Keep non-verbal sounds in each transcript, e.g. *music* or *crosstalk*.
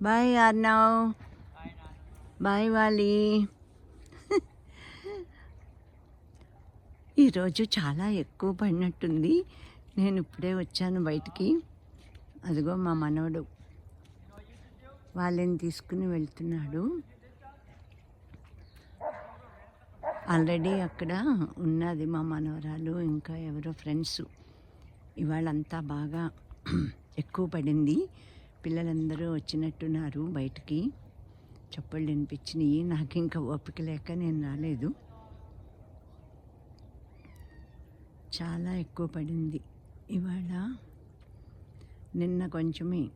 Bye Arnav bye వాలి ఈరోజు చాలా ఎక్కువ పడినట్టుంది. నేను ఇప్పుడే వచ్చాను బయటికి. అదిగో మా మనవడు వాళ్ళని తీసుకుని వెళ్తున్నాడు. ఆల్రెడీ అక్కడ ఉన్నది మా మనవరాలు ఇంకా ఎవరో ఫ్రెండ్స్ ఇవాళంతా బాగా *clears throat* ఎక్కువ పడింది. పిల్లలందరూ వచ్చినట్టున్నారు బయటికి. చప్పళ్ళు వినిపించినాయి. నాకు ఇంకా ఓపిక లేక నేను రాలేదు. చాలా ఎక్కువ పడింది. ఇవాళ నిన్న కొంచెమే.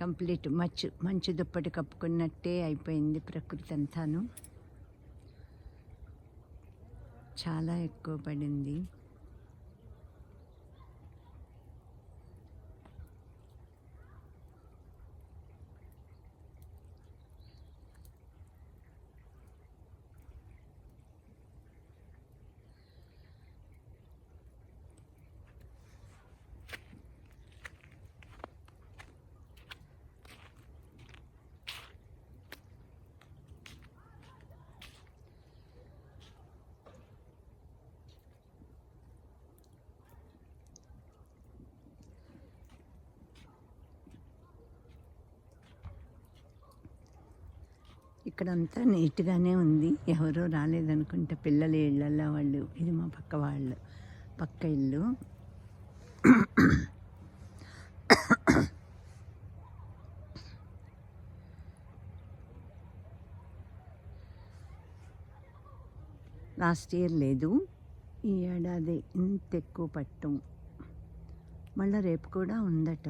కంప్లీట్ మచ్చు మంచు దుప్పటి కప్పుకున్నట్టే అయిపోయింది ప్రకృతి అంతాను. చాలా ఎక్కువ పడింది. ఇక్కడంతా నీట్గానే ఉంది. ఎవరో రాలేదనుకుంటే పిల్లల ఇళ్ళల్లో వాళ్ళు ఇది మా పక్క వాళ్ళు పక్క ఇల్లు. లాస్ట్ ఇయర్ లేదు. ఈ ఏడాది ఇంత ఎక్కువ పట్టం. మళ్ళీ రేపు కూడా ఉందట.